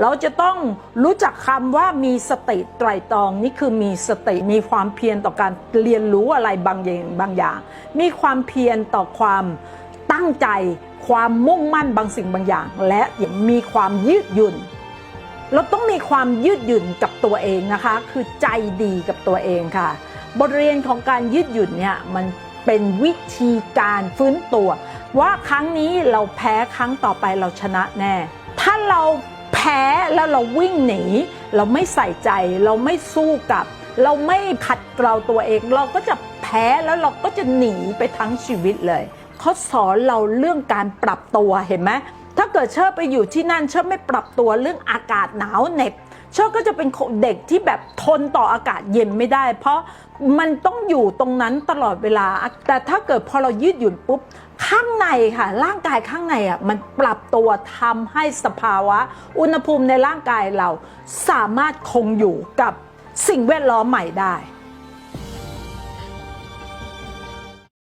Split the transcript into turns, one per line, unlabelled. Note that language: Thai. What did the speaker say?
เราจะต้องรู้จักคำว่ามีสติไตรตรองนี่คือมีสติมีความเพียรต่อการเรียนรู้อะไรบางอย่างบางอย่าง มีความเพียรต่อความตั้งใจ ความมุ่งมั่นบางสิ่งบางอย่าง และมีความยืดหยุ่น เราต้องมีความยืดหยุ่นกับตัวเองนะคะ คือใจดีกับตัวเองค่ะ บทเรียนของการยืดหยุ่นเนี่ยมันเป็นวิธีการฟื้นตัว ว่าครั้งนี้เราแพ้ครั้งต่อไปเราชนะแน่ ถ้าเรา พ้แล้วเราวิ่งหนี เราไม่ใส่ใจ เราไม่สู้กับ เราไม่ขัดเกลาตัวเอง เราก็จะแพ้แล้วเราก็จะหนีไปทั้งชีวิตเลยเขาสอนเราเรื่องการปรับตัวเห็นไหม ถ้าเกิดเชอไปอยู่ที่นั่นเชอไม่ปรับตัวเรื่องอากาศหนาวเหน็บเชอก็จะเป็นเด็กที่แบบทนต่ออากาศเย็นไม่ได้ เพราะมันต้องอยู่ตรงนั้นตลอดเวลา แต่ถ้าเกิดพอเรายืดหยุ่นปุ๊บข้างในค่ะ ร่างกายข้างในอะมันปรับตัวทำให้สภาวะ อุณหภูมิในร่างกายเราสามารถคงอยู่กับสิ่งแวดล้อมใหม่ได้